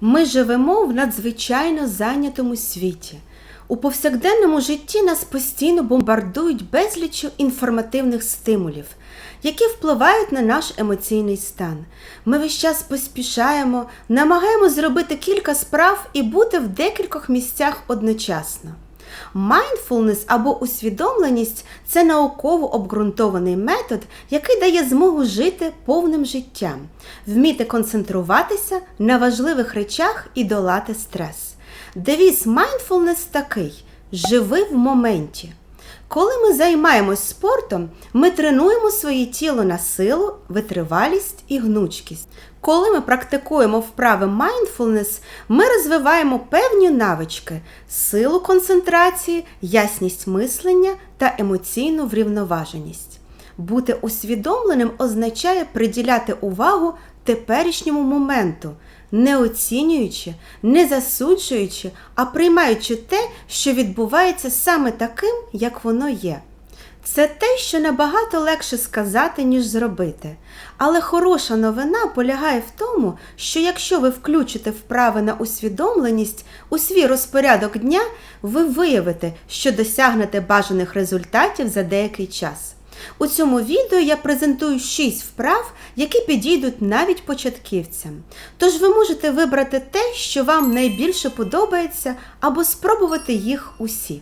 Ми живемо в надзвичайно зайнятому світі. У повсякденному житті нас постійно бомбардують безліччю інформативних стимулів, які впливають на наш емоційний стан. Ми весь час поспішаємо, намагаємо зробити кілька справ і бути в декількох місцях одночасно. Mindfulness або усвідомленість це науково обґрунтований метод, який дає змогу жити повним життям, вміти концентруватися на важливих речах і долати стрес. Девіз mindfulness такий: живи в моменті. Коли ми займаємось спортом, ми тренуємо своє тіло на силу, витривалість і гнучкість. Коли ми практикуємо вправи mindfulness, ми розвиваємо певні навички, силу концентрації, ясність мислення та емоційну врівноваженість. Бути усвідомленим означає приділяти увагу теперішньому моменту, не оцінюючи, не засуджуючи, а приймаючи те, що відбувається саме таким, як воно є. Це те, що набагато легше сказати, ніж зробити. Але хороша новина полягає в тому, що якщо ви включите вправи на усвідомленість у свій розпорядок дня, ви виявите, що досягнете бажаних результатів за деякий час. У цьому відео я презентую 6 вправ, які підійдуть навіть початківцям. Тож ви можете вибрати те, що вам найбільше подобається, або спробувати їх усі.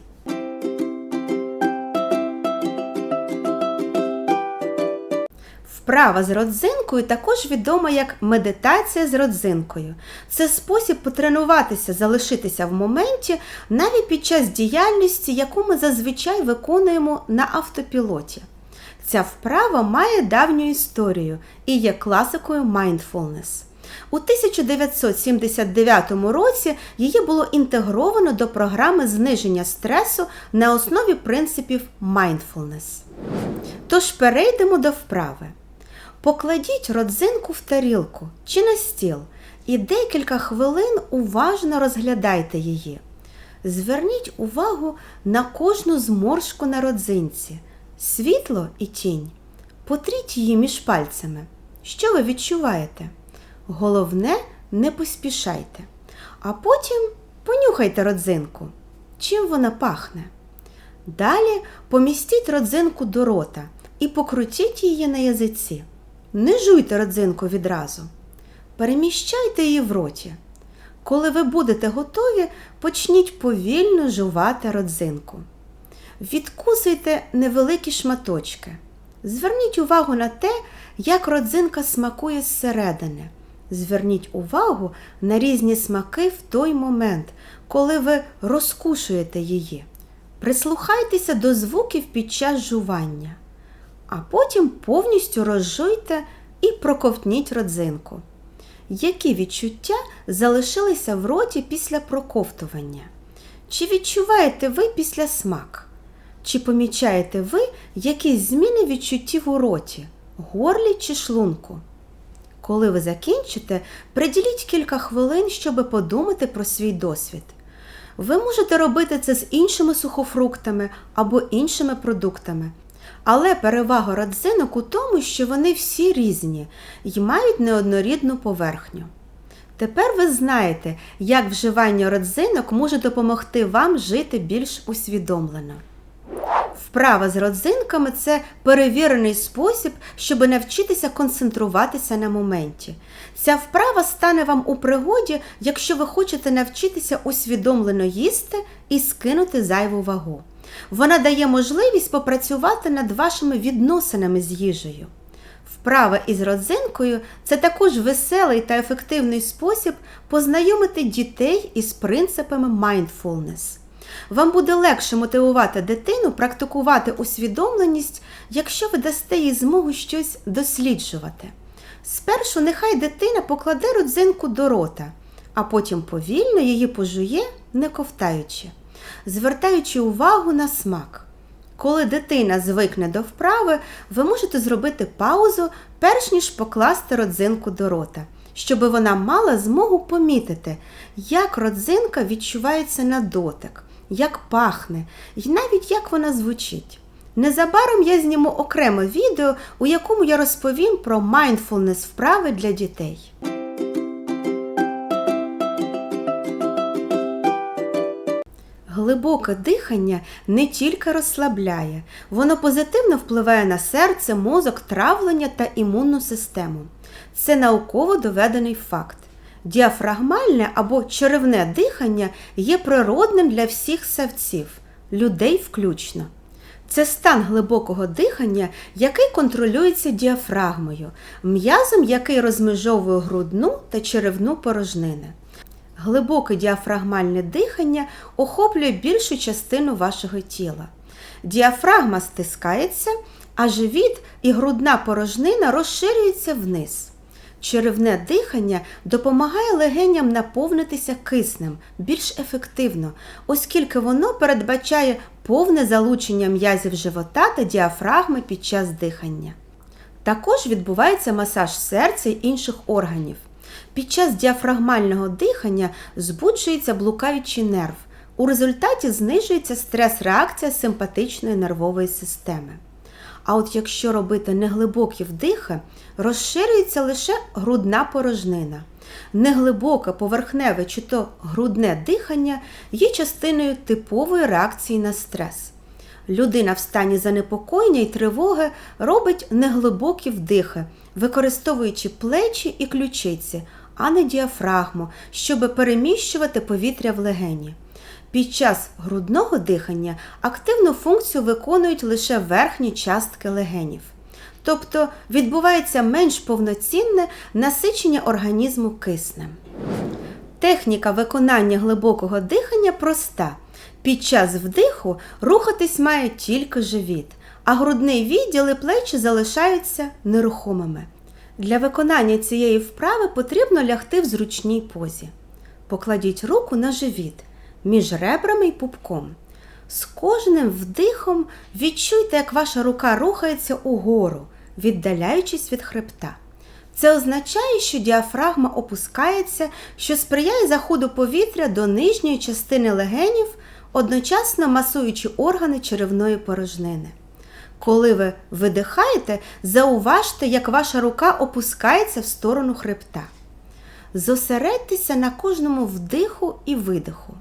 Вправа з родзинкою також відома як медитація з родзинкою. Це спосіб потренуватися, залишитися в моменті навіть під час діяльності, яку ми зазвичай виконуємо на автопілоті. Ця вправа має давню історію і є класикою mindfulness. У 1979 році її було інтегровано до програми зниження стресу на основі принципів mindfulness. Тож перейдемо до вправи. Покладіть родзинку в тарілку чи на стіл і декілька хвилин уважно розглядайте її. Зверніть увагу на кожну зморшку на родзинці, світло і тінь. Потріть її між пальцями. Що ви відчуваєте? Головне, не поспішайте. А потім понюхайте родзинку. Чим вона пахне. Далі помістіть родзинку до рота і покрутіть її на язиці. Не жуйте родзинку відразу. Переміщайте її в роті. Коли ви будете готові, почніть повільно жувати родзинку. Відкусуйте невеликі шматочки. Зверніть увагу на те, як родзинка смакує зсередини. Зверніть увагу на різні смаки в той момент, коли ви розкушуєте її. Прислухайтеся до звуків під час жування, а потім повністю розжуйте і проковтніть родзинку. Які відчуття залишилися в роті після проковтування? Чи відчуваєте ви після смак? Чи помічаєте ви якісь зміни відчуттів у роті, горлі чи шлунку? Коли ви закінчите, приділіть кілька хвилин, щоб подумати про свій досвід. Ви можете робити це з іншими сухофруктами або іншими продуктами. Але перевага родзинок у тому, що вони всі різні і мають неоднорідну поверхню. Тепер ви знаєте, як вживання родзинок може допомогти вам жити більш усвідомлено. Вправа з родзинками це перевірений спосіб, щоб навчитися концентруватися на моменті. Ця вправа стане вам у пригоді, якщо ви хочете навчитися усвідомлено їсти і скинути зайву вагу. Вона дає можливість попрацювати над вашими відносинами з їжею. Вправа із родзинкою це також веселий та ефективний спосіб познайомити дітей із принципами mindfulness. Вам буде легше мотивувати дитину практикувати усвідомленість, якщо ви дасте їй змогу щось досліджувати. Спершу нехай дитина покладе родзинку до рота, а потім повільно її пожує, не ковтаючи, звертаючи увагу на смак. Коли дитина звикне до вправи, ви можете зробити паузу, перш ніж покласти родзинку до рота, щоб вона мала змогу помітити, як родзинка відчувається на дотик як пахне, і навіть як вона звучить. Незабаром я зніму окреме відео, у якому я розповім про майндфулнес вправи для дітей. Глибоке дихання не тільки розслабляє, воно позитивно впливає на серце, мозок, травлення та імунну систему. Це науково доведений факт. Діафрагмальне або черевне дихання є природним для всіх савців, людей включно. Це стан глибокого дихання, який контролюється діафрагмою, м'язом, який розмежовує грудну та черевну порожнини. Глибоке діафрагмальне дихання охоплює більшу частину вашого тіла. Діафрагма стискається, а живіт і грудна порожнина розширюються вниз. Черевне дихання допомагає легеням наповнитися киснем більш ефективно, оскільки воно передбачає повне залучення м'язів живота та діафрагми під час дихання. Також відбувається масаж серця й інших органів. Під час діафрагмального дихання збуджується блукаючий нерв. У результаті знижується стрес-реакція симпатичної нервової системи. А от якщо робити неглибокі вдихи, розширюється лише грудна порожнина. Неглибоке поверхневе чи то грудне дихання є частиною типової реакції на стрес. Людина в стані занепокоєння і тривоги робить неглибокі вдихи, використовуючи плечі і ключиці, а не діафрагму, щоб переміщувати повітря в легені. Під час грудного дихання активну функцію виконують лише верхні частки легенів. Тобто відбувається менш повноцінне насичення організму киснем. Техніка виконання глибокого дихання проста. Під час вдиху рухатись має тільки живіт, а грудний відділ і плечі залишаються нерухомими. Для виконання цієї вправи потрібно лягти в зручній позі. Покладіть руку на живіт між ребрами і пупком. З кожним вдихом відчуйте, як ваша рука рухається угору, віддаляючись від хребта. Це означає, що діафрагма опускається, що сприяє заходу повітря до нижньої частини легенів, одночасно масуючи органи черевної порожнини. Коли ви видихаєте, зауважте, як ваша рука опускається в сторону хребта. Зосередьтеся на кожному вдиху і видиху.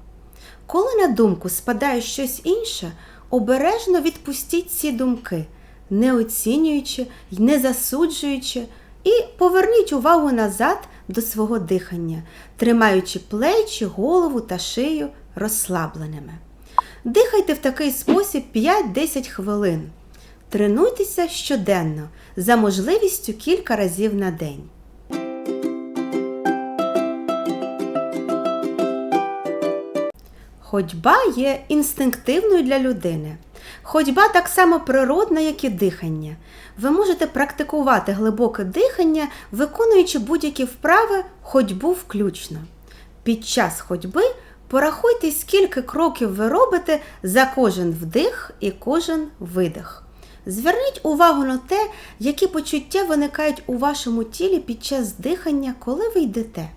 Коли на думку спадає щось інше, обережно відпустіть ці думки, не оцінюючи й не засуджуючи, і поверніть увагу назад до свого дихання, тримаючи плечі, голову та шию розслабленими. Дихайте в такий спосіб 5-10 хвилин. Тренуйтеся щоденно, за можливістю кілька разів на день. Ходьба є інстинктивною для людини. Ходьба так само природна, як і дихання. Ви можете практикувати глибоке дихання, виконуючи будь-які вправи, ходьбу включно. Під час ходьби порахуйте, скільки кроків ви робите за кожен вдих і кожен видих. Зверніть увагу на те, які почуття виникають у вашому тілі під час дихання, коли ви йдете.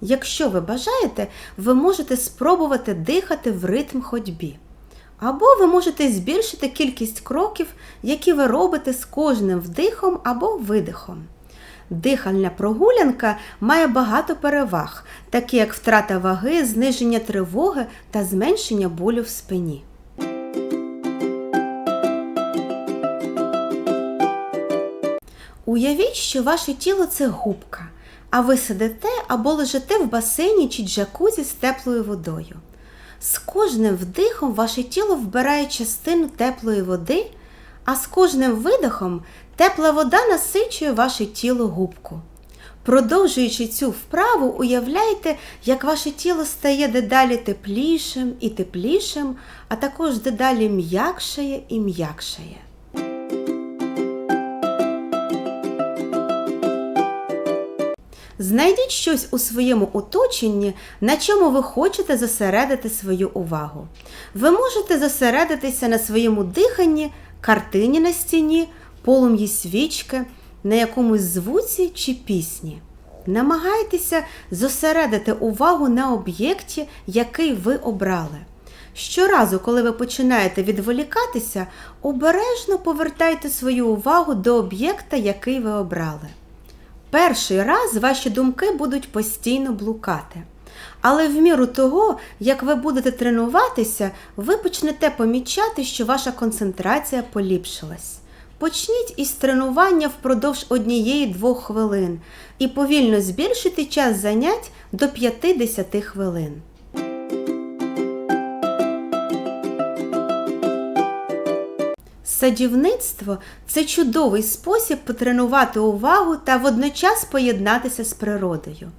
Якщо ви бажаєте, ви можете спробувати дихати в ритм ходьбі. Або ви можете збільшити кількість кроків, які ви робите з кожним вдихом або видихом. Дихальна прогулянка має багато переваг, такі як втрата ваги, зниження тривоги та зменшення болю в спині. Уявіть, що ваше тіло це губка, а ви сидите або лежите в басейні чи джакузі з теплою водою. З кожним вдихом ваше тіло вбирає частину теплої води, а з кожним видихом тепла вода насичує ваше тіло губку. Продовжуючи цю вправу, уявляйте, як ваше тіло стає дедалі теплішим і теплішим, а також дедалі м'якшає і м'якшає. Знайдіть щось у своєму оточенні, на чому ви хочете зосередити свою увагу. Ви можете зосередитися на своєму диханні, картині на стіні, полум'ї свічки, на якомусь звуці чи пісні. Намагайтеся зосередити увагу на об'єкті, який ви обрали. Щоразу, коли ви починаєте відволікатися, обережно повертайте свою увагу до об'єкта, який ви обрали. Перший раз ваші думки будуть постійно блукати. Але в міру того, як ви будете тренуватися, ви почнете помічати, що ваша концентрація поліпшилась. Почніть із тренування впродовж однієї-двох хвилин і повільно збільшити час занять до 5-10 хвилин. Садівництво це чудовий спосіб потренувати увагу та водночас поєднатися з природою.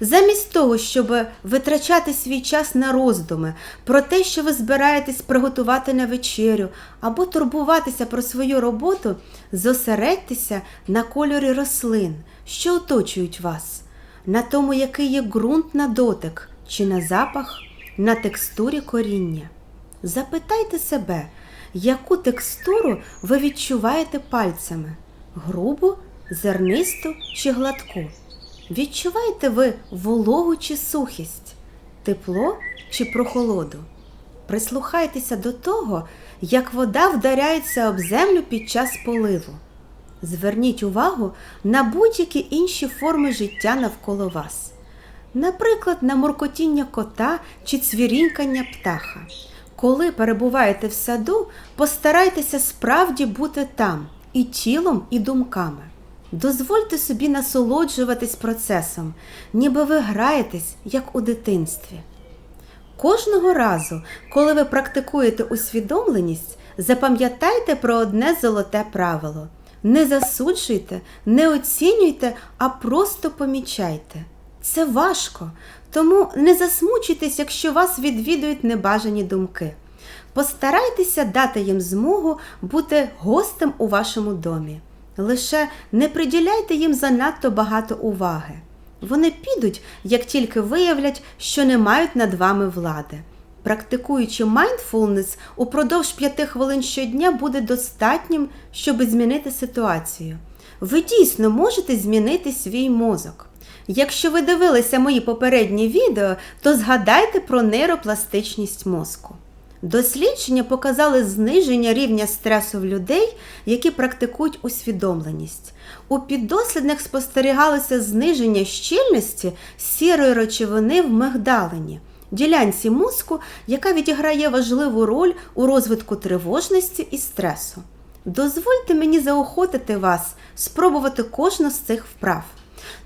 Замість того, щоб витрачати свій час на роздуми про те, що ви збираєтесь приготувати на вечерю, або турбуватися про свою роботу, зосередьтеся на кольорі рослин, що оточують вас, на тому, який є ґрунт на дотик, чи на запах, на текстурі коріння. Запитайте себе, яку текстуру ви відчуваєте пальцями грубу, зернисту чи гладку? Відчуваєте ви вологу чи сухість, тепло чи прохолоду? Прислухайтеся до того, як вода вдаряється об землю під час поливу. Зверніть увагу на будь-які інші форми життя навколо вас, наприклад, на муркотіння кота чи цвірінькання птаха. Коли перебуваєте в саду, постарайтеся справді бути там і тілом, і думками. Дозвольте собі насолоджуватись процесом, ніби ви граєтесь, як у дитинстві. Кожного разу, коли ви практикуєте усвідомленість, запам'ятайте про одне золоте правило: не засуджуйте, не оцінюйте, а просто помічайте. Це важко, тому не засмучуйтесь, якщо вас відвідують небажані думки. Постарайтеся дати їм змогу бути гостем у вашому домі. Лише не приділяйте їм занадто багато уваги. Вони підуть, як тільки виявлять, що не мають над вами влади. Практикуючи mindfulness упродовж 5 хвилин щодня буде достатнім, щоб змінити ситуацію. Ви дійсно можете змінити свій мозок. Якщо ви дивилися мої попередні відео, то згадайте про нейропластичність мозку. Дослідження показали зниження рівня стресу в людей, які практикують усвідомленість. У піддослідних спостерігалося зниження щільності сірої речовини в мигдалині, ділянці мозку, яка відіграє важливу роль у розвитку тривожності і стресу. Дозвольте мені заохотити вас спробувати кожну з цих вправ.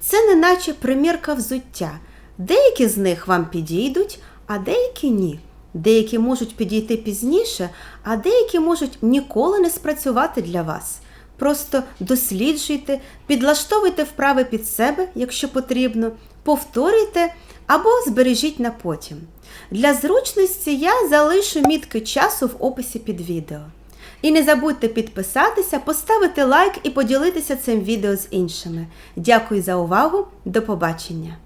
Це не наче примірка взуття. Деякі з них вам підійдуть, а деякі ні. Деякі можуть підійти пізніше, а деякі можуть ніколи не спрацювати для вас. Просто досліджуйте, підлаштовуйте вправи під себе, якщо потрібно, повторюйте або збережіть на потім. Для зручності я залишу мітки часу в описі під відео. І не забудьте підписатися, поставити лайк і поділитися цим відео з іншими. Дякую за увагу, до побачення!